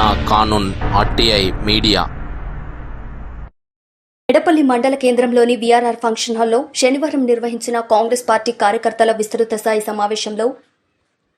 Afternoon RTI media. Edapalli మండల కేంద్రంలోని వీఆర్ఆర్ function హాల్లో శనివారం నిర్వహించిన కాంగ్రెస్ పార్టీ కార్యకర్తల విస్తృత స్థాయి సమావేశంలో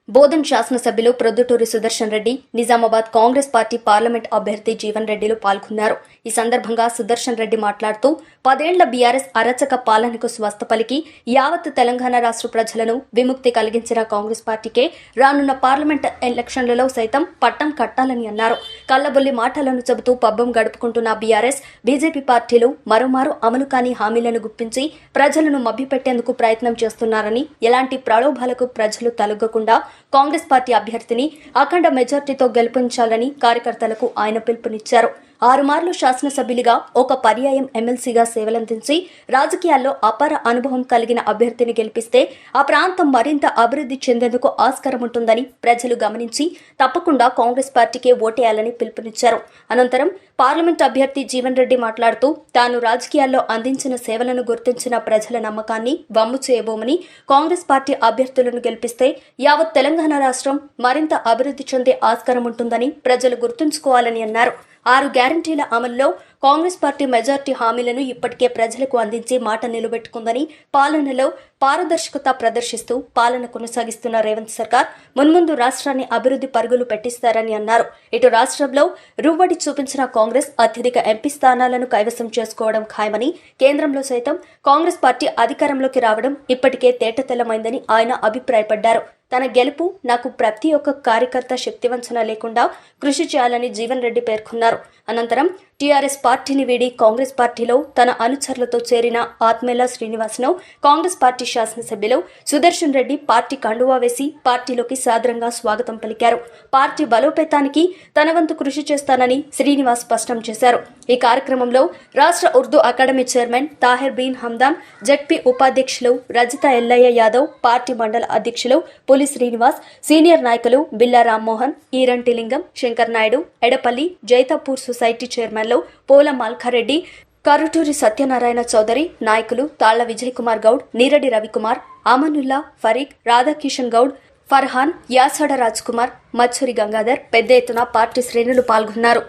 బోధన్ శాసనసభ్యులు ప్రొద్దుటూరి సుదర్శన్ రెడ్డి నిజామాబాద్ కాంగ్రెస్ పార్టీ పార్లమెంట్ అభ్యర్థి జీవన్ రెడ్డిలు పాల్గొన్నారు. ఈ సందర్భంగా సుదర్శన్ రెడ్డి మాట్లాడుతూ పదేళ్ళ బీఆర్ఎస్ అరచక పాలనకు స్వస్థ పలికి యావత్ తెలంగాణ రాష్ట్ర ప్రజలను విముక్తి కలిగించిన కాంగ్రెస్ పార్టీకే రానున్న పార్లమెంట్ ఎలక్షన్లలో సైతం పట్టం కట్టాలని అన్నారు. కల్లబొల్లి మాటలను చెబుతూ పబ్బం గడుపుకుంటున్న బీఆర్ఎస్ బీజేపీ పార్టీలు మరోమారు అమలు కాని హామీలను గుప్పించి ప్రజలను మభ్యపెట్టేందుకు ప్రయత్నం చేస్తున్నారని ఎలాంటి ప్రలోభాలకు ప్రజలు తలగకుండా కాంగ్రెస్ పార్టీ అభ్యర్థిని అఖండ మెజార్టీతో గెలిపించాలని కార్యకర్తలకు ఆయన పిలుపునిచ్చారు. ఆరుమార్లు శాసనసభ్యులుగా ఒక పర్యాయం ఎమ్మెల్సీగా సేవలందించి రాజకీయాల్లో అపార అనుభవం కలిగిన అభ్యర్థిని గెలిపిస్తే ఆ ప్రాంతం మరింత అభివృద్ధి చెందేందుకు ఆస్కారం ఉంటుందని ప్రజలు గమనించి తప్పకుండా కాంగ్రెస్ పార్టీకే ఓటేయాలని పిలుపునిచ్చారు. అనంతరం పార్లమెంట్ అభ్యర్థి జీవన్ రెడ్డి మాట్లాడుతూ తాను రాజకీయాల్లో అందించిన సేవలను గుర్తించిన ప్రజల నమ్మకాన్ని వమ్ము చేయబోమని కాంగ్రెస్ పార్టీ అభ్యర్థులను గెలిపిస్తే యావత్ తెలంగాణ రాష్ట్రం మరింత అభివృద్ధి చెందే ఆస్కారం ఉంటుందని ప్రజలు గుర్తుంచుకోవాలని అన్నారు. ఆరు గ్యారంటీల అమల్లో కాంగ్రెస్ పార్టీ మెజార్టీ హామీలను ఇప్పటికే ప్రజలకు అందించి మాట నిలబెట్టుకుందని పాలనలో పారదర్శకత ప్రదర్శిస్తూ పాలన కొనసాగిస్తున్న రేవంత్ సర్కార్ మున్ముందు రాష్ట్రాన్ని అభివృద్ధి పరుగులు పెట్టిస్తారని అన్నారు. ఇటు రాష్ట్రంలో రువ్వడి చూపించిన కాంగ్రెస్ అత్యధిక ఎంపీ స్థానాలను కైవసం చేసుకోవడం ఖాయమని కేంద్రంలో సైతం కాంగ్రెస్ పార్టీ అధికారంలోకి రావడం ఇప్పటికే తేటతెల్లమైందని ఆయన అభిప్రాయపడ్డారు. తన గెలుపు నాకు ప్రతి ఒక్క కార్యకర్త శక్తివంచన లేకుండా కృషి చేయాలని జీవన్ రెడ్డి పేర్కొన్నారు. అనంతరం టీఆర్ఎస్ పార్టీని వీడి కాంగ్రెస్ పార్టీలో తన అనుచరులతో చేరిన ఆత్మేలా శ్రీనివాసను కాంగ్రెస్ పార్టీ శాసనసభ్యులు సుదర్శన్ రెడ్డి పార్టీ కండువా వేసి పార్టీలోకి సాదరంగా స్వాగతం పలికారు. పార్టీ బలోపేతానికి తన వంతు కృషి చేస్తానని శ్రీనివాస్ స్పష్టం చేశారు. ఈ కార్యక్రమంలో రాష్ట్ర Urdu academy chairman Tahir Bin Hamdan ZP ఉపాధ్యక్షులు రజిత ఎల్లయ్య యాదవ్ పార్టీ మండల అధ్యక్షులు పులి శ్రీనివాస్ సీనియర్ నాయకులు బిల్లా రామ్మోహన్ ఈరంటిలింగం శంకర్ నాయుడు ఎడపల్లి జైతాపూర్ సొసైటీ చైర్మన్లు పోల మల్కారెడ్డి కరుటూరి సత్యనారాయణ చౌదరి నాయకులు తాళ్ళ విజయ్ కుమార్ గౌడ్ నీరడి రవికుమార్ అమనుల్లా ఫరీక్ రాధాకిషన్ గౌడ్ ఫర్హాన్ యాసడ రాజ్ కుమార్ మచ్చూరి గంగాధర్ పెద్ద ఎత్తున పార్టీ శ్రేణులు పాల్గొన్నారు.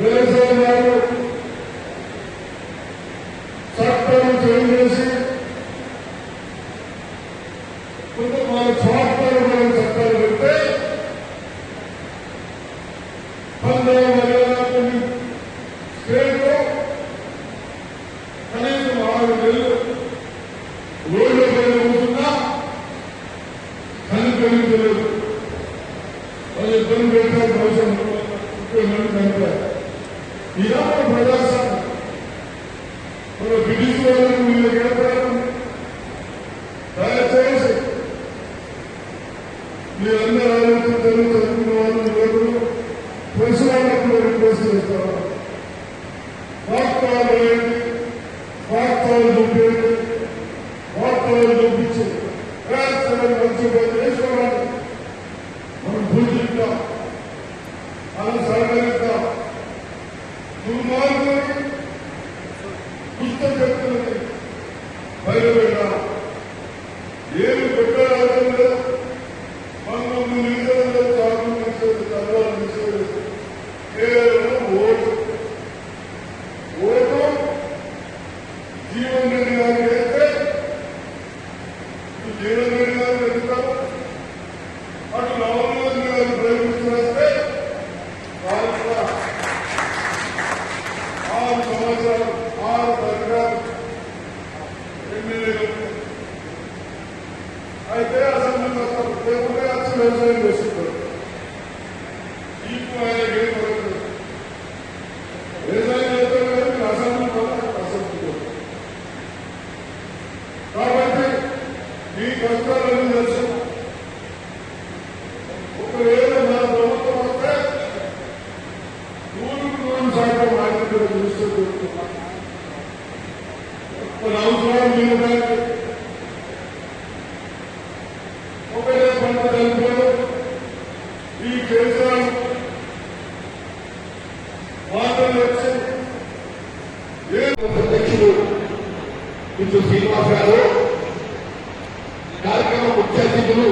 వ్యవసాయాలు based on housing payment contract. Iran of Rajasthan, और ब्रिटिश वाले को मिल गया था पहले चाहिए से ये अंदर आने को ज़रूर ज़रूर वाले लोगों को पैसे वाले को रिक्वेस्ट करता हूँ बात कर रहे हैं बात कर रहे हैं बात कर रहे हैं पीछे रात से मंच पर ऐसा అయితే అసెంబ్లీ వస్తారు లేకుంటే అసలు వ్యవసాయం చేస్తుంటారు ఇప్పుడు మీ కష్టాలను తెలుసు ఒకవేళ మన ప్రభుత్వం వస్తే నూరుకు నూరు శాతం మార్కెట్ చూస్తూ కొన్ని అవసరాలు మీరు పంట ఈ కేసులను వచ్చి ఏ అధ్యక్షుడు ఇటు శ్రీనివాస్ గారు ముఖ్యతిథులు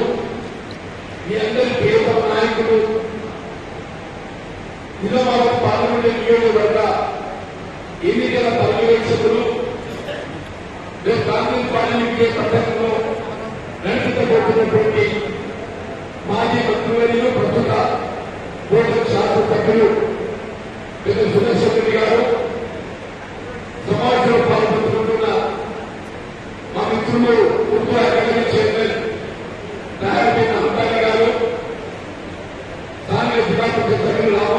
మీ అందరి పేద నాయకులు నిజామాబాద్ పార్లమెంట్ నియోజకవర్గ ఎన్నికల పర్యవేక్షకులు రేపు కాంగ్రెస్ పార్లమెంటే పద్ధతిలో నడిపించబోతున్నటువంటి మాజీ మంత్రివర్యులు ప్రస్తుత కోటం శాసనసభ్యులు పెద్ద సురేష్ రెడ్డి గారు సమాజంలో పాల్గొంటున్న మా మిత్రులు ఉత్తర అకాడమీ గారు స్థానిక జిల్లా పరిషత్ సభ్యులు